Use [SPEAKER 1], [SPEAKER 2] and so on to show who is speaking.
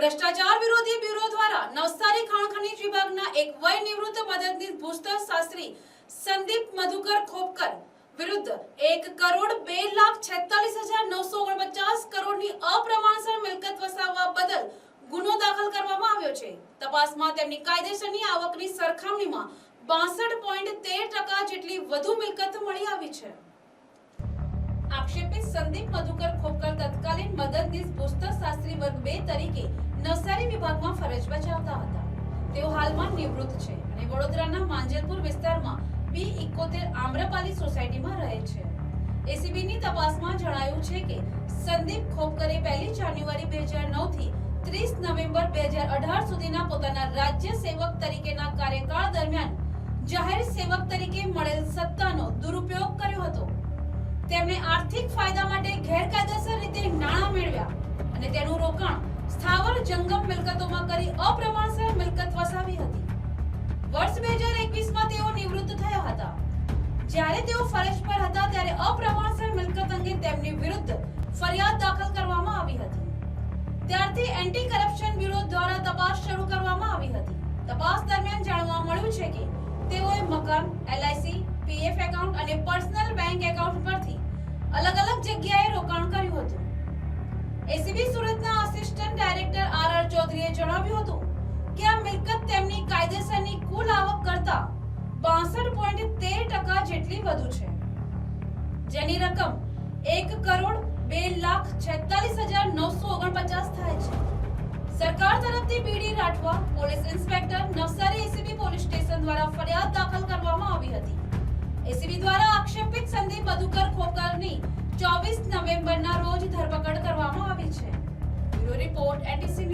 [SPEAKER 1] ભ્રષ્ટાચાર વિરોધી બ્યુરો દ્વારા નવસારી ખાણ ખનીજ વિભાગના એક વય નિવૃત્ત મદદનીશ ભૂસ્તર શાસ્ત્રી સંદીપ મધુકર ખોપકર વિરુદ્ધ એક કરોડ બે લાખ છેતાલીસ હજાર નવસો ઓગણપચાસ કરોડની અપ્રમાણસર મિલકત વસાવવા બદલ ગુનો દાખલ કરવામાં આવ્યો છે. તપાસમાં તેમની કાયદેસરની આવકની સરખામણીમાં બાસઠ પોઈન્ટ તેર ટકા જેટલી વધુ મિલકત મળી આવી છે. આક્ષેપિત સંદીપ મધુકર ખોપકર તત્કાલીન મદદનીશ ભૂસ્તર શાસ્ત્રી વર્ગ બે તરીકે વિભાગમાં ફરજ બજાવતા હતા. તેઓ હાલમાં નિવૃત્ત છે અને વડોદરાના માંજલપુર વિસ્તારમાં બી ઇકોતેર આમ્રપાલી સોસાયટીમાં રહે છે. એસીબીની તપાસમાં જણાયું છે કે સંદીપ ખોપકરે પહેલી જાન્યુઆરી બે હજાર નવથી ત્રીસ નવેમ્બર બે હજાર અઢાર સુધીના પોતાના રાજ્ય સેવક તરીકેના કાર્યકાળ દરમિયાન જાહેર સેવક તરીકે મળેલ સત્તાનો દુરુપયોગ કર્યો હતો. તેમણે આર્થિક ફાયદા માટે ગેરકાયદેસર રીતે નાણાં મેળવ્યા અને તેનું રોકાણ સ્થાવર જંગમ મિલકતોમાં કરી અપ્રમાણસર મિલકત વસાવી હતી. વર્ષ બે હજાર એકવીસમાં તેઓ નિવૃત્ત થયા હતા. જ્યારે તેઓ ફરજ પર હતા, ત્યારે અપ્રમાણસર મિલકત અંગે તેમની વિરુદ્ધ ફરિયાદ દાખલ કરવામાં આવી હતી. ત્યારથી એન્ટી કરપ્શન બ્યુરો દ્વારા તપાસ શરૂ કરવામાં આવી હતી. તપાસ દરમિયાન જાણવા મળ્યું છે કે તેઓએ મકાન એલઆઈસી પીએફ એકાઉન્ટ અને પર્સનલ બેંક એકાઉન્ટ પરથી અલગ અલગ જગ્યાએ રોકાણ કર્યું જેની રકમ એક કરોડ બે લાખ છેતાલીસ હજાર નવસો ઓગણપચાસ થાય છે. સરકાર તરફથી B D Rathwa police inspector Navsari ACB police station દ્વારા ફરિયાદ દાખલ કરવામાં આવી હતી. એસીબી દ્વારા આક્ષેપિત સંદીપ મધુકર ખોકરની ચોવીસ નવેમ્બરના રોજ ધરપકડ કરવામાં આવી છે. Bureau report NTC